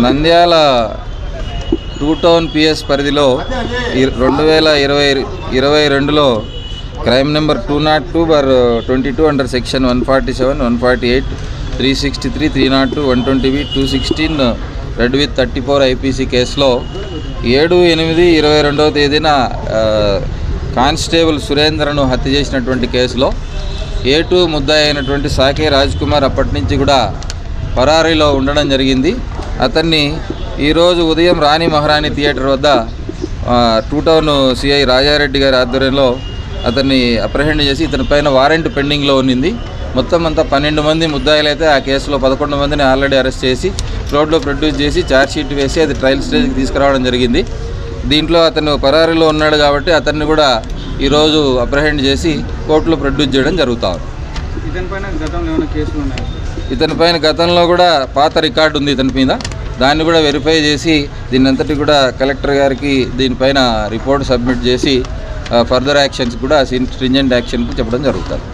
Nandyal two town PS పరిధిలో రెండు వేల ఇరవై ఇరవై రెండులో crime number two naught two bar twenty two under section one forty seven one forty eight three sixty three three naught two one twenty B two sixteen read with thirty four IPC కేసులో ఏడు ఎనిమిది ఇరవై రెండవ తేదీన constable సురేంద్రను హత్య చేసినటువంటి కేసులో ఏ two ముద్దాయి అయినటువంటి సాకే రాజ్ కుమార్ అప్పటి నుంచి కూడా పరారీలో ఉండడం జరిగింది. అతన్ని ఈరోజు ఉదయం రాణి మహారాణి థియేటర్ వద్ద టూ టౌన్ సిఐ రాజారెడ్డి గారి ఆధ్వర్యంలో అతన్ని అప్రహెండ్ చేసి ఇతని పైన వారెంట్ పెండింగ్లో ఉన్నింది. మొత్తం అంతా పన్నెండు మంది ముద్దాయిలైతే ఆ కేసులో పదకొండు మందిని ఆల్రెడీ అరెస్ట్ చేసి రోడ్లో ప్రొడ్యూస్ చేసి ఛార్జ్షీట్ వేసి అది ట్రయల్ స్టేజ్కి తీసుకురావడం జరిగింది. దీంట్లో అతను పరారీలో ఉన్నాడు కాబట్టి అతన్ని కూడా ఈరోజు అప్రహెండ్ చేసి కోర్టులో ప్రొడ్యూస్ చేయడం జరుగుతా ఉంది. ఇతని పైన గతంలో కూడా పాత రికార్డు ఉంది ఇతని మీద. దాన్ని కూడా వెరిఫై చేసి దీని అంతటి కూడా కలెక్టర్ గారికి దీనిపైన రిపోర్ట్ సబ్మిట్ చేసి ఫర్దర్ యాక్షన్స్ కూడా స్ట్రింజెంట్ యాక్షన్కి చెప్పడం జరుగుతుంది.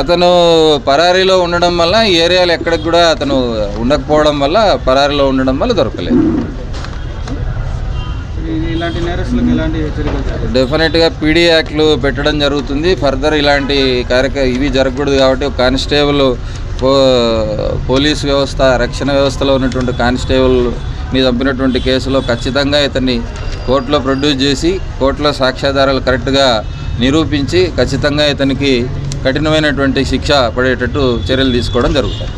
అతను పరారీలో ఉండడం వల్ల ఈ ఏరియాలో ఎక్కడికి కూడా అతను ఉండకపోవడం వల్ల పరారీలో ఉండడం వల్ల దొరకలేదు. ఇలాంటి నేరస్తులకు ఎలాంటి హెచ్చరికలు డెఫినెట్గా పీడీ యాక్ట్లు పెట్టడం జరుగుతుంది. ఫర్దర్ ఇలాంటి కార్యక్రమం ఇవి జరగకూడదు కాబట్టి కానిస్టేబుల్ పోలీస్ వ్యవస్థ రక్షణ వ్యవస్థలో ఉన్నటువంటి కానిస్టేబుల్ మీద చంపినటువంటి కేసులో ఖచ్చితంగా ఇతన్ని కోర్టులో ప్రొడ్యూస్ చేసి కోర్టులో సాక్ష్యాధారాలు కరెక్ట్గా నిరూపించి ఖచ్చితంగా ఇతనికి కఠినమైనటువంటి శిక్ష పడేటట్టు చర్యలు తీసుకోవడం జరుగుతుంది